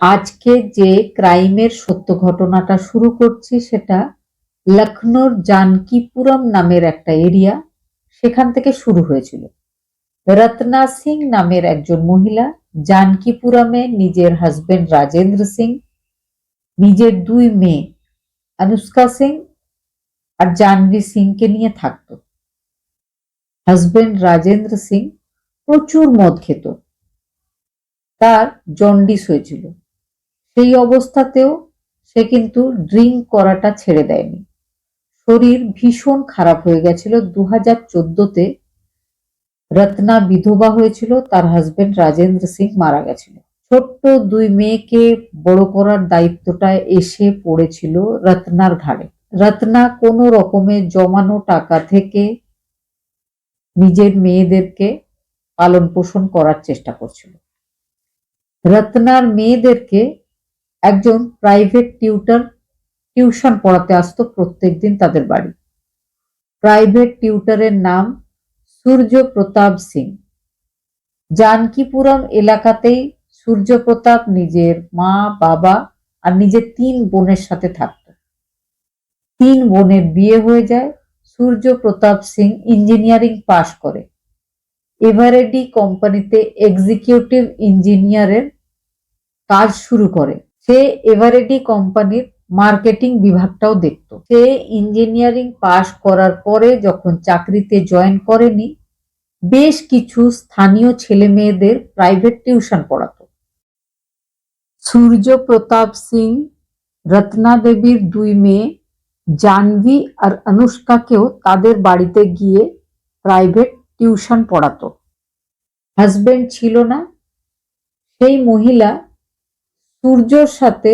আজকে যে ক্রাইমের সত্য ঘটনাটা শুরু করছি সেটা লখনৌর জানকিপুরম নামের একটা এরিয়া, সেখান থেকে শুরু হয়েছিল। রত্না সিং নামের একজন মহিলা, জানকিপুরমে নিজের হাজবেন্ড রাজেন্দ্র সিং, নিজের দুই মেয়ে অনুষ্কা সিং আর জাহ্নবী সিংকে নিয়ে থাকতো। হাজবেন্ড রাজেন্দ্র সিং প্রচুর মদ খেত। তার জন্ডিস হয়েছিল। সেই অবস্থাতেও সে কিন্তু ড্রিঙ্ক করাটা ছেড়ে দেয়নি। শরীর ভীষণ খারাপ হয়ে গেছিল। দু হাজার চোদ্দতে রত্না বিধবা হয়েছিল, তার হাজবেন্ড রাজেন্দ্র সিং মারা গেছিল। ছোট্ট দুই মেয়েকে বড় করার দায়িত্বটা এসে পড়েছিল রত্নার ঘাড়ে। রত্না কোনো রকমে জমানো টাকা থেকে নিজের মেয়েদেরকে পালন পোষণ করার চেষ্টা করছিল। রত্নার মেয়েদেরকে একজন প্রাইভেট টিউটর টিউশন পড়াতে আসতো প্রত্যেকদিন তাদের বাড়ি। প্রাইভেট টিউটরের নাম সূর্য প্রতাপ সিং। জানকিপুরম এলাকাতেই সূর্য প্রতাপ নিজের মা, বাবা আর নিজের তিন বোনের সাথে থাকত। তিন বোনের বিয়ে হয়ে যায় সূর্য প্রতাপ সিং ইঞ্জিনিয়ারিং পাশ করে। এভারেডি কোম্পানিতে এক্সিকিউটিভ ইঞ্জিনিয়ারের কাজ শুরু করে। সে এভারেডি কোম্পানির মার্কেটিং বিভাগটাও দেখত। সে ইঞ্জিনিয়ারিং পাশ করার পরে যখন চাকরিতে জয়েন করেনি, বেশ কিছু স্থানীয় ছেলে মেয়েদের প্রাইভেট টিউশন পড়াতো। সূর্য প্রতাপ সিং, রত্না দেবীর দুই মেয়ে, জাহ্নবী আর অনুষ্কাকেও তাদের বাড়িতে গিয়ে প্রাইভেট টিউশন পড়াতো। হাজবেন্ড ছিল না, সেই মহিলা সূর্যর সাথে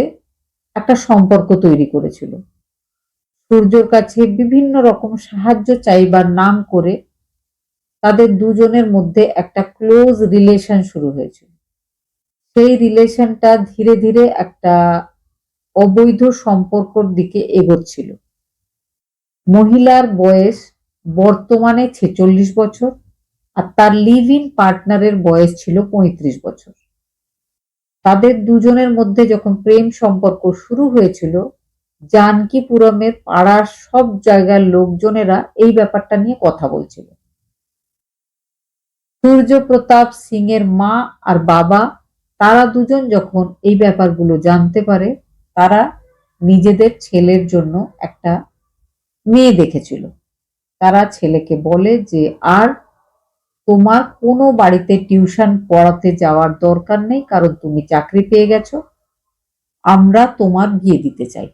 একটা সম্পর্ক তৈরি করেছিল। সূর্যর কাছে বিভিন্ন রকম সাহায্য চাইবার নাম করে তাদের দুজনের মধ্যে একটা ক্লোজ রিলেশন শুরু হয়েছিল। সেই রিলেশনটা ধীরে ধীরে একটা অবৈধ সম্পর্কর দিকে এগোচ্ছিল। মহিলার বয়স বর্তমানে ছেচল্লিশ বছর আর তার লিভ ইন পার্টনারের বয়স ছিল পঁয়ত্রিশ বছর। তাদের দুজনের মধ্যে যখন প্রেম সম্পর্ক শুরু হয়েছিল, জানকিপুরমের পাড়ার সব জায়গার লোকজনেরা এই ব্যাপারটা নিয়ে কথা বলছিল। সূর্য প্রতাপ সিং এর মা আর বাবা, তারা দুজন যখন এই ব্যাপারগুলো জানতে পারে, তারা নিজেদের ছেলের জন্য একটা মেয়ে দেখেছিল। তারা ছেলেকে বলে যে, আর তোমার কোনো বাড়িতে টিউশন পড়াতে যাওয়ার দরকার নেই, কারণ তুমি চাকরি পেয়ে গেছো। আমরা তোমার বিয়ে দিতে চাই।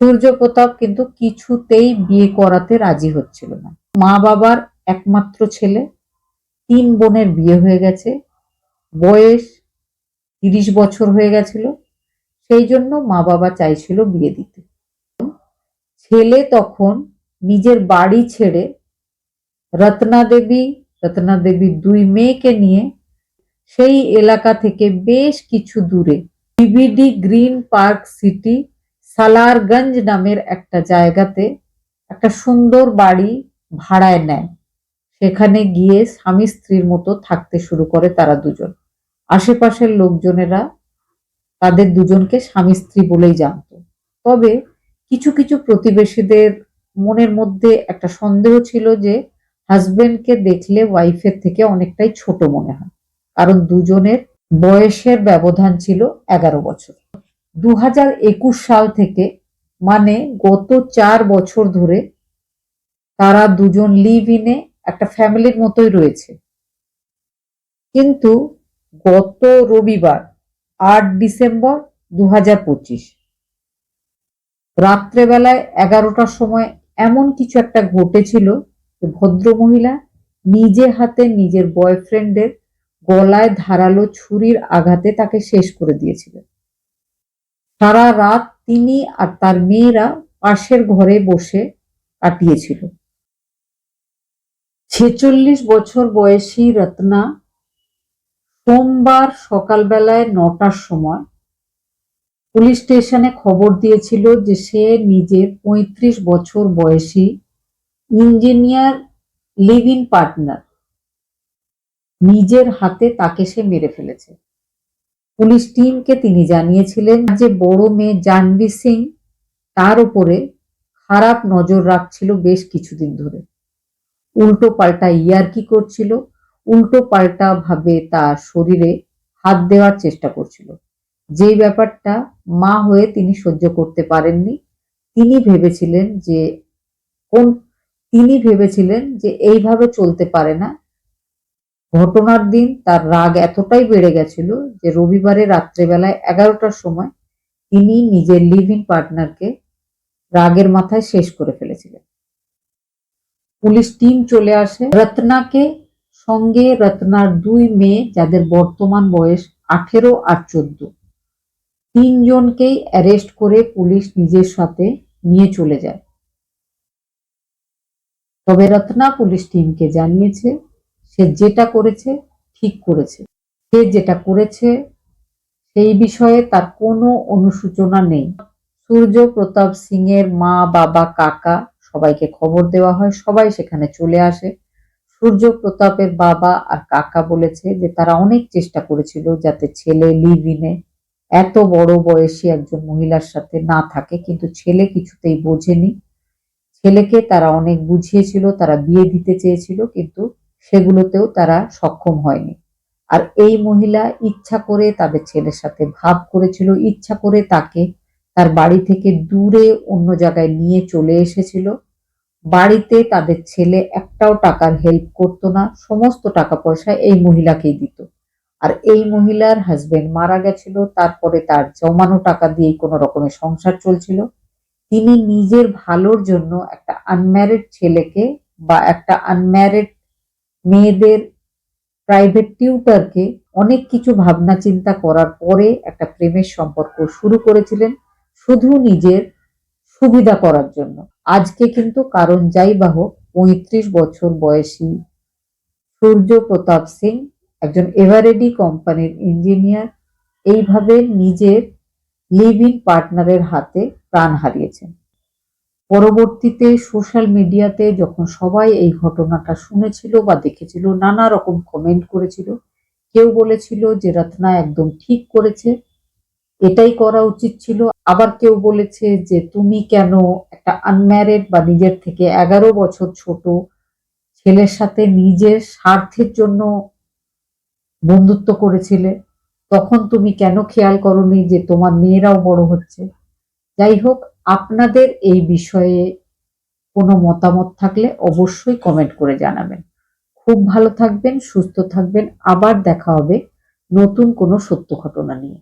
সূর্য প্রতাপ কিন্তু কিছুতেই বিয়ে করাতে রাজি হচ্ছিল না। মা বাবার একমাত্র ছেলে, তিন বোনের বিয়ে হয়ে গেছে। বয়স তিরিশ বছর হয়ে গেছিল। সেই জন্য মা বাবা চাইছিল বিয়ে দিতে। ছেলে তখন নিজের বাড়ি ছেড়ে রত্না দেবী, রত্না দেবীর দুই মেয়েকে নিয়ে সেই এলাকা থেকে বেশ কিছু দূরে BBD green park city, Salarganj নামের একটা জায়গাতে একটা সুন্দর বাড়ি ভাড়ায় নেয়। সেখানে গিয়ে স্বামী স্ত্রীর মতো থাকতে শুরু করে তারা দুজন। আশেপাশের লোকজনেরা তাদের দুজনকে স্বামী স্ত্রী বলেই জানতো। তবে কিছু কিছু প্রতিবেশীদের মনের মধ্যে একটা সন্দেহ ছিল যে হাজবেন্ডকে দেখলে ওয়াইফের থেকে অনেকটাই ছোট মনে হয়। কারণ দুজনের বয়সের ব্যবধান ছিল এগারো বছর। দু হাজার একুশ সাল থেকে মানে গত চার বছর ধরে তারা দুজন লিভ ইনে একটা ফ্যামিলির মতোই রয়েছে। কিন্তু গত রবিবার, আট ডিসেম্বর দু হাজার পঁচিশ, রাত্রেবেলায় এগারোটার সময় এমন কিছু একটা ঘটেছিল যে ভদ্রমহিলা নিজে হাতে নিজের বয়ফ্রেন্ডের গলায় ধারালো ছুরির আঘাতে তাকে শেষ করে দিয়েছিলেন। সারা রাত তিনি আর তার মেয়েরা পাশের ঘরে বসে কাটিয়েছিল। ছেচল্লিশ বছর বয়সী রত্না সোমবার সকালবেলায় নটার সময় পুলিশ স্টেশনে খবর দিয়েছিল যে সে নিজের পঁয়ত্রিশ বছর বয়সী ইঞ্জিনিয়ার লিভ ইন পার্টনার। নিজের হাতে তাকে সে মেরে ফেলেছে। পুলিশ টিমকে তিনি জানিয়েছিলেন যে বড় মেয়ে জাহ্নবী সিং তার উপরে খারাপ নজর রাখছিল বেশ কিছুদিন ধরে। উল্টো পাল্টা ইয়ার্কি করছিল, উল্টো পাল্টা ভাবে তার শরীরে হাত দেওয়ার চেষ্টা করছিল। যে ব্যাপারটা মা হয়ে তিনি সহ্য করতে পারেননি। তিনি ভেবেছিলেন যে কোন তিনি ভেবেছিলেন যে এইভাবে চলতে পারে না। ঘটনার দিন তার রাগ এতটাই বেড়ে গেছিল যে রবিবারে রাত্রেবেলায় এগারোটার সময় তিনি নিজের লিভ ইন পার্টনারকে রাগের মাথায় শেষ করে ফেলেছিলেন। পুলিশ টিম চলে আসে। রত্নাকে সঙ্গে রত্নার দুই মেয়ে, যাদের বর্তমান বয়স আঠেরো আর চোদ্দ। তিনজনকেই অ্যারেস্ট করে পুলিশ নিজের সাথে নিয়ে চলে যায়। তবে রত্না পুলিশ টিমকে জানিয়েছে, সে যেটা করেছে ঠিক করেছে। সে যেটা করেছে সেই বিষয়ে তার কোনো অনুসূচনা নেই। সূর্য প্রতাপ সিং এর মা, বাবা, কাকা সবাইকে খবর দেওয়া হয়, সবাই সেখানে চলে আসে। সূর্য প্রতাপের বাবা আর কাকা বলেছে যে তারা অনেক চেষ্টা করেছিল যাতে ছেলে লিভ ইনে এত বড় বয়সী একজন মহিলার সাথে না থাকে, কিন্তু ছেলে কিছুতেই বোঝেনি। ছেলেকে তারা অনেক বুঝিয়েছিল, তারা বিয়ে দিতে চেয়েছিল, কিন্তু সেগুলোতেও তারা সক্ষম হয়নি। আর এই মহিলা ইচ্ছা করে তাদের ছেলের সাথে ভাব করেছিল, ইচ্ছা করে তাকে তার বাড়ি থেকে দূরে অন্য জায়গায় নিয়ে চলে এসেছিল। বাড়িতে তাদের ছেলে একটাও টাকার হেল্প করতো না, সমস্ত টাকা পয়সা এই মহিলাকেই দিত। আর এই মহিলার হাজবেন্ড মারা গেছিল, তারপরে তার জমানো টাকা দিয়েই কোনো রকমের সংসার চলছিল। তিনি নিজের ভালোর জন্য একটা আনম্যারিড ছেলেকে বা একটা আনম্যারিড মেয়েদের প্রাইভেট টিউটারকে অনেক কিছু ভাবনা চিন্তা করার পরে একটা প্রেমের সম্পর্ক শুরু করেছিলেন শুধু নিজের সুবিধা করার জন্য। আজকে কিন্তু কারণ যাই বা হোক, পঁয়ত্রিশ বছর বয়সী সূর্য প্রতাপ সিং একজন এভারেডি কোম্পানির ইঞ্জিনিয়ার এইভাবে নিজের লিভ ইন পার্টনারের হাতে প্রাণ হারিয়েছেন পরবর্তীতে সোশ্যাল মিডিয়াতে যখন সবাই এই ঘটনাটা শুনেছিল বা দেখেছিল, নানা রকম কমেন্ট করেছিল, কেউ বলেছিল যে রত্না একদম ঠিক করেছে, এটাই করা উচিত ছিল। আবার কেউ বলেছে যে তুমি কেন একটা আনম্যারিড বা নিজের থেকে এগারো বছর ছোট ছেলের সাথে নিজের স্বার্থের জন্য বন্ধুত্ব করেছিলে? তখন তুমি কেন খেয়াল করনি যে তোমার মেয়েরাও বড় হচ্ছে? যাই হোক, আপনাদের এই বিষয়ে কোনো মতামত থাকলে অবশ্যই কমেন্ট করে জানাবেন। খুব ভালো থাকবেন, সুস্থ থাকবেন। আবার দেখা হবে নতুন কোনো সত্য ঘটনা নিয়ে।